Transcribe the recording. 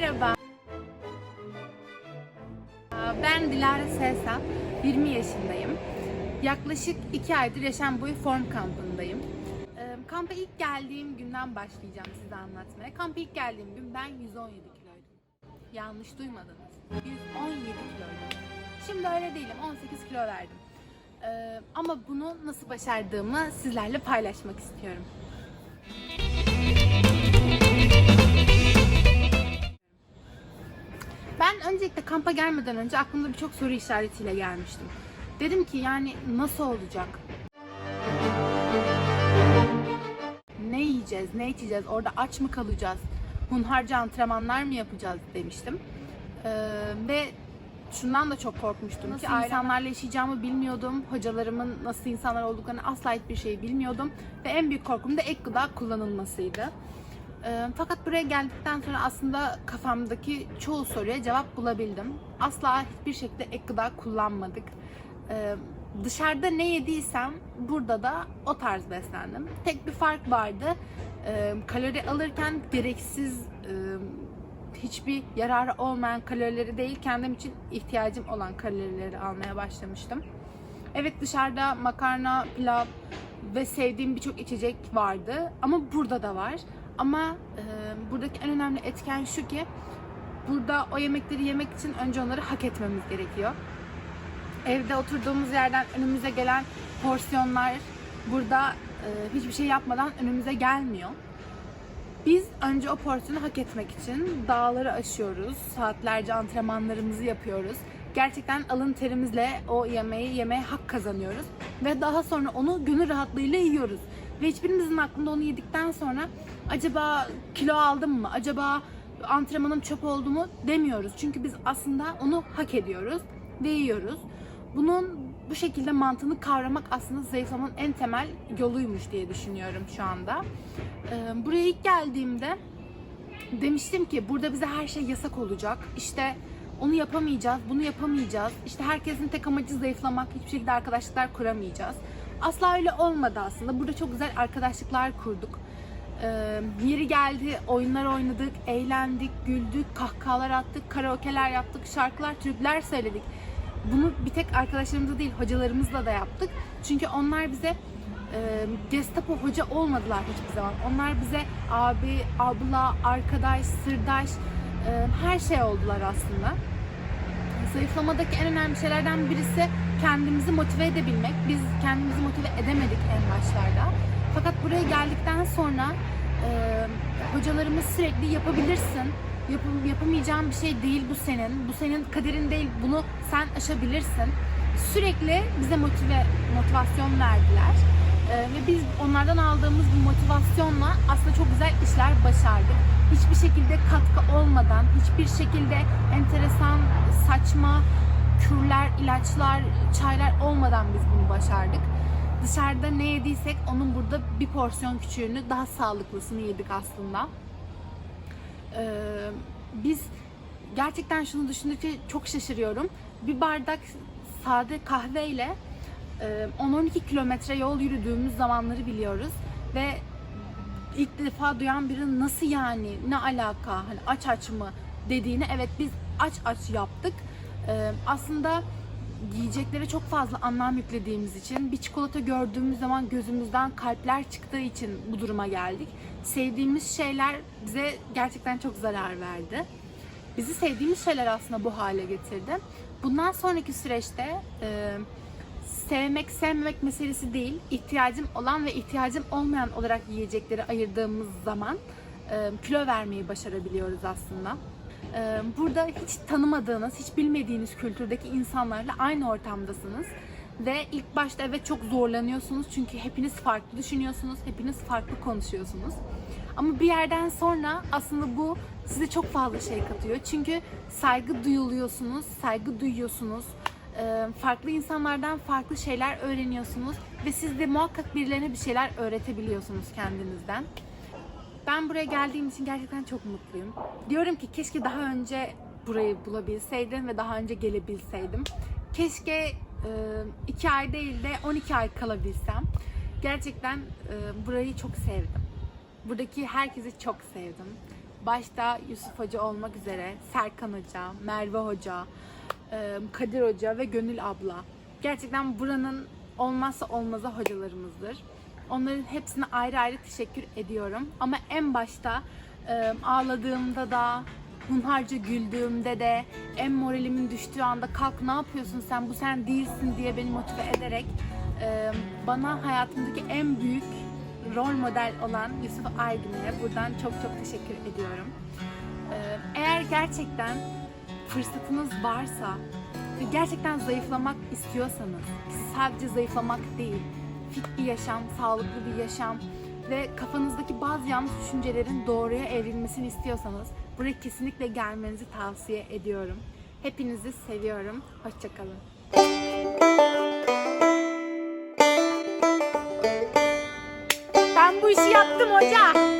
Merhaba. Ben Dilara Sesa, 20 yaşındayım. Yaklaşık 2 aydır Yaşam Boyu Form kampındayım. Ee, Kampa ilk geldiğim günden başlayacağım size anlatmaya. Kampa ilk geldiğim gün ben 117 kiloydum. Yanlış duymadınız. 117 kiloydum. Şimdi öyle değilim. 18 kilo verdim. Ee, Ama bunu nasıl başardığımı sizlerle paylaşmak istiyorum. Ben öncelikle kampa gelmeden önce aklımda birçok soru işaretiyle gelmiştim. Dedim ki yani nasıl olacak? Ne yiyeceğiz, ne içeceğiz, orada aç mı kalacağız, hunharca antrenmanlar mı yapacağız demiştim. Ee, ve şundan da çok korkmuştum Nasıl ki insanlarla yaşayacağımı bilmiyordum. Hocalarımın nasıl insanlar olduklarını asla hiçbir şey bilmiyordum. Ve en büyük korkum da ek gıda kullanılmasıydı. Fakat buraya geldikten sonra aslında kafamdaki çoğu soruya cevap bulabildim. Asla hiçbir şekilde ek gıda kullanmadık. Ee, dışarıda ne yediysem burada da o tarz beslendim. Tek bir fark vardı. Kalori alırken gereksiz e, hiçbir yararı olmayan kalorileri değil kendim için ihtiyacım olan kalorileri almaya başlamıştım. Evet dışarıda makarna, pilav ve sevdiğim birçok içecek vardı ama burada da var. Ama e, buradaki en önemli etken şu ki burada o yemekleri yemek için önce onları hak etmemiz gerekiyor. Evde oturduğumuz yerden önümüze gelen porsiyonlar burada e, hiçbir şey yapmadan önümüze gelmiyor. Biz önce o porsiyonu hak etmek için dağları aşıyoruz. Saatlerce antrenmanlarımızı yapıyoruz. Gerçekten alın terimizle o yemeği yemeye hak kazanıyoruz. Ve daha sonra onu gönül rahatlığıyla yiyoruz. Ve hiçbirimizin aklında onu yedikten sonra acaba kilo aldım mı? Acaba antrenmanım çöp oldu mu demiyoruz. Çünkü biz aslında onu hak ediyoruz ve yiyoruz. Bunun bu şekilde mantığını kavramak aslında zayıflamanın en temel yoluymuş diye düşünüyorum şu anda. Ee, Buraya ilk geldiğimde demiştim ki burada bize her şey yasak olacak. İşte onu yapamayacağız, bunu yapamayacağız. İşte herkesin tek amacı zayıflamak, hiçbir şekilde arkadaşlıklar kuramayacağız. Asla öyle olmadı aslında. Burada çok güzel arkadaşlıklar kurduk. Ee, yeri geldi, oyunlar oynadık, eğlendik, güldük, kahkahalar attık, karaoke'ler yaptık, şarkılar, türküler söyledik. Bunu bir tek arkadaşlarımızla değil, hocalarımızla da yaptık. Çünkü onlar bize e, Gestapo hoca olmadılar hiçbir zaman. Onlar bize abi, abla, arkadaş, sırdaş, e, her şey oldular aslında. Zayıflamadaki en önemli şeylerden birisi kendimizi motive edebilmek. Biz kendimizi motive edemedik en başlarda. Fakat buraya geldikten sonra e, hocalarımız sürekli yapabilirsin. Yap- yapamayacağın bir şey değil bu senin. Bu senin kaderin değil. Bunu sen aşabilirsin. Sürekli bize motive motivasyon verdiler. E, ve biz onlardan aldığımız bu motivasyonla aslında çok güzel işler başardık. Hiçbir şekilde katkı olmadan, hiçbir şekilde enteresan, saçma kürler, ilaçlar, çaylar olmadan biz bunu başardık. Dışarıda ne yediysek onun burada bir porsiyon küçüğünü daha sağlıklısını yedik aslında. Ee, biz gerçekten şunu düşündükçe çok şaşırıyorum. Bir bardak sade kahveyle e, 10-12 kilometre yol yürüdüğümüz zamanları biliyoruz ve ilk defa duyan biri nasıl yani ne alaka hani aç aç mı dediğini evet biz aç aç yaptık. Ee, aslında yiyeceklere çok fazla anlam yüklediğimiz için bir çikolata gördüğümüz zaman gözümüzden kalpler çıktığı için bu duruma geldik. Sevdiğimiz şeyler bize gerçekten çok zarar verdi. Bizi sevdiğimiz şeyler aslında bu hale getirdi. Bundan sonraki süreçte e, sevmek sevmemek meselesi değil, ihtiyacım olan ve ihtiyacım olmayan olarak yiyecekleri ayırdığımız zaman e, kilo vermeyi başarabiliyoruz aslında. E, burada hiç tanımadığınız, hiç bilmediğiniz kültürdeki insanlarla aynı ortamdasınız. Ve ilk başta evet çok zorlanıyorsunuz çünkü hepiniz farklı düşünüyorsunuz, hepiniz farklı konuşuyorsunuz. Ama bir yerden sonra aslında bu size çok fazla şey katıyor. Çünkü saygı duyuluyorsunuz, saygı duyuyorsunuz. Ee, farklı insanlardan farklı şeyler öğreniyorsunuz ve siz de muhakkak birilerine bir şeyler öğretebiliyorsunuz kendinizden. Ben buraya geldiğim için gerçekten çok mutluyum. Diyorum ki keşke daha önce burayı bulabilseydim ve daha önce gelebilseydim. Keşke e, iki ay değil de 12 ay kalabilsem. Gerçekten e, burayı çok sevdim. Buradaki herkesi çok sevdim. Başta Yusuf Hoca olmak üzere Serkan Hoca, Merve Hoca, e, Kadir Hoca ve Gönül abla. Gerçekten buranın olmazsa olmazı hocalarımızdır. Onların hepsine ayrı ayrı teşekkür ediyorum. Ama en başta e, ağladığımda da, hunharca güldüğümde de, en moralimin düştüğü anda kalk ne yapıyorsun sen bu sen değilsin diye beni motive ederek e, bana hayatımdaki en büyük rol model olan Yusuf Aygün'e buradan çok çok teşekkür ediyorum. E, eğer gerçekten fırsatınız varsa gerçekten zayıflamak istiyorsanız, sadece zayıflamak değil, fit bir yaşam, sağlıklı bir yaşam ve kafanızdaki bazı yanlış düşüncelerin doğruya evrilmesini istiyorsanız buraya kesinlikle gelmenizi tavsiye ediyorum. Hepinizi seviyorum. Hoşçakalın. Ben bu işi yaptım hoca.